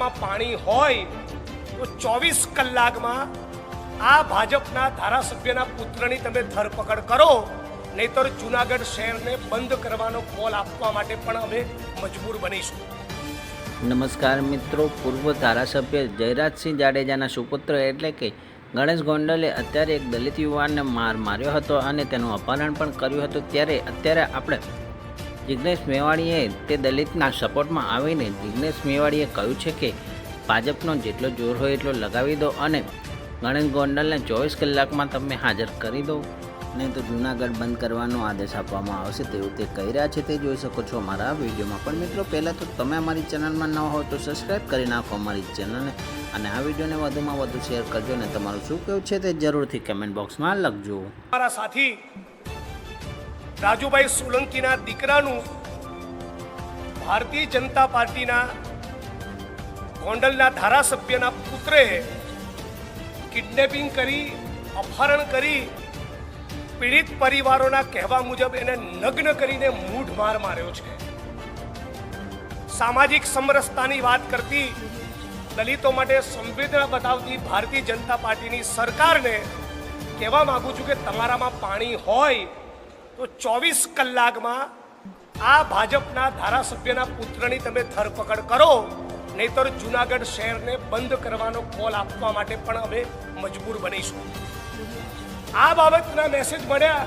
તમારામાં પાણી હોય, તો ચોવીસ કલાકમાં આ ભાજપના ધારાસભ્યના પુત્રની તમે ધરપકડ કરો, નહીતર જુનાગઢ શહેરને બંધ કરવાનો કોલ આપવા માટે પણ અમે મજબૂર બનીશું. નમસ્કાર મિત્રો, પૂર્વ ધારાસભ્ય જયરાજસિંહ જાડેજાના સુપુત્ર એટલે કે ગણેશ ગોંડલે અત્યારે એક દલિત યુવાનને માર માર્યો હતો અને તેનું અપહરણ પણ કર્યું હતું. ત્યારે અત્યારે આપણે જિગ્નેશ મેવાણીએ તે દલિતના સપોર્ટમાં આવીને જિગ્નેશ મેવાણીએ કહ્યું છે કે, ભાજપનો જેટલો જોર હોય એટલો લગાવી દો અને ગણેશ ગોંડલને ચોવીસ કલાકમાં તમે હાજર કરી દો નહીં તો જૂનાગઢ બંધ કરવાનો આદેશ આપવામાં આવશે તેવું તે કહી રહ્યા છે. તે જોઈ શકો છો અમારા વિડીયોમાં. પણ મિત્રો, પહેલાં તો તમે અમારી ચેનલમાં ન હો તો સબસ્ક્રાઈબ કરી નાખો અમારી ચેનલને અને આ વિડીયોને વધુમાં વધુ શેર કરજો અને તમારું શું કહેવું છે તે જરૂરથી કમેન્ટ બોક્સમાં લખજો. મારા સાથી રાજુભાઈ સોલંકીના દીકરાનું ભારતીય જનતા પાર્ટીના ગોંડલના ધારાસભ્યના પુત્રે કિડનેપિંગ કરી, અપહરણ કરી, પીડિત પરિવારોના કહેવા મુજબ એને નગ્ન કરીને મૂઢ માર માર્યો છે. સામાજિક સમરસતાની વાત કરતી દલિતો માટે સંવેદના બતાવતી ભારતીય જનતા પાર્ટીની સરકારને કહેવા માગું છું કે તમારામાં પાણી હોય તો ચોવીસ કલાકમાં આ ભાજપના ધારાસભ્યના પુત્રની તમે ધરપકડ કરો, નહીતર જુનાગઢ શહેરને બંધ કરવાનો કોલ આપવા માટે પણ અમે મજબૂર બનીશું. આ બાબતના મેસેજ મળ્યા.